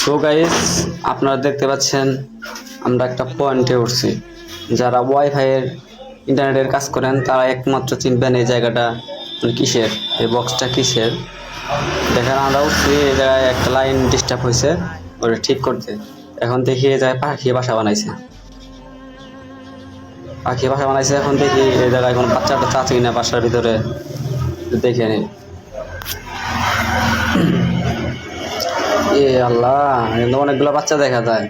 So guys আপনারা দেখতে পাচ্ছেন, আমরা একটা পয়েন্টে উঠছি। যারা ওয়াইফাই এর ইন্টারনেটের কাজ করেন, তারা একমাত্র চিনবেন এই জায়গাটা মানে কিসের, এই বক্সটা কিসের। দেখেন, আমরা উঠছি, এই জায়গায় একটা লাইন ডিস্টার্ব হয়েছে, ওটা ঠিক করতে। এখন দেখি এই জায়গায় পাখি বাসা বানাইছে। পাখি বাসা বানাইছে, এখন দেখি এই জায়গায় কোনো বাচ্চা টাচ্চা আছে কিনা বাসার ভিতরে দেখে নিই এ আল্লাহ, এখানে অনেকগুলো বাচ্চা দেখা যায়।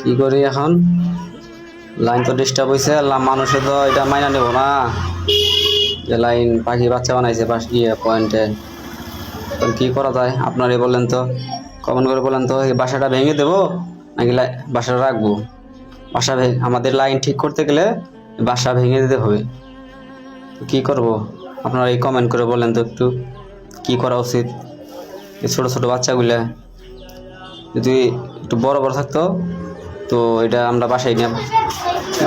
কি করি এখন? লাইন তো ডিস্টার্ব হয়েছে মানুষে তো এটা মাইনা নেব না। যে লাইন পাখি বাচ্চা বানাইছে পাশ ইয়ে পয়েন্টে তো কি করা যায়? আপনারই বলেন তো। কমেন্ট করে বলেন তো, এই বাসাটা ভেঙে দেবো নাকি বাসাটা রাখব? বাসা ভেঙে আমাদের লাইন ঠিক করতে গেলে বাসা ভেঙে দিতে হবে। কি করব? আপনারা এই কমেন্ট করে বলেন তো একটু। কি করা উচিত? এই ছোটো ছোটো বাচ্চাগুলা যদি একটু বড় বড় থাকতো তো এটা আমরা বাসায় নিয়ে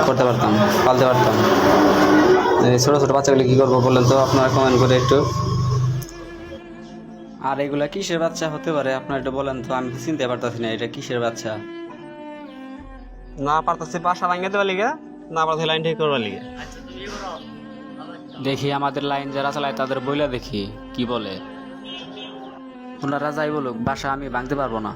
করতে পারতাম পালতে পারতাম। এই ছোটো ছোটো বাচ্চাগুলো কী করব বললেন তো আপনারা কমেন্ট করে একটু। আর এগুলা কিসের বাচ্চা হতে পারে আপনারা একটু বলেন তো আমি চিনতে পারতাছি না এটা কিসের বাচ্চা। না পারতাছি বাসা ভাঙে দেওয়ার লিগে না পারতাছি লাইন ঠিক করবার লিগে। দেখি আমাদের লাইন যারা চালায় তাদের বইলা দেখি কি বলে। ওনারা যাই বলুক বাসা আমি ভাঙতে পারব না।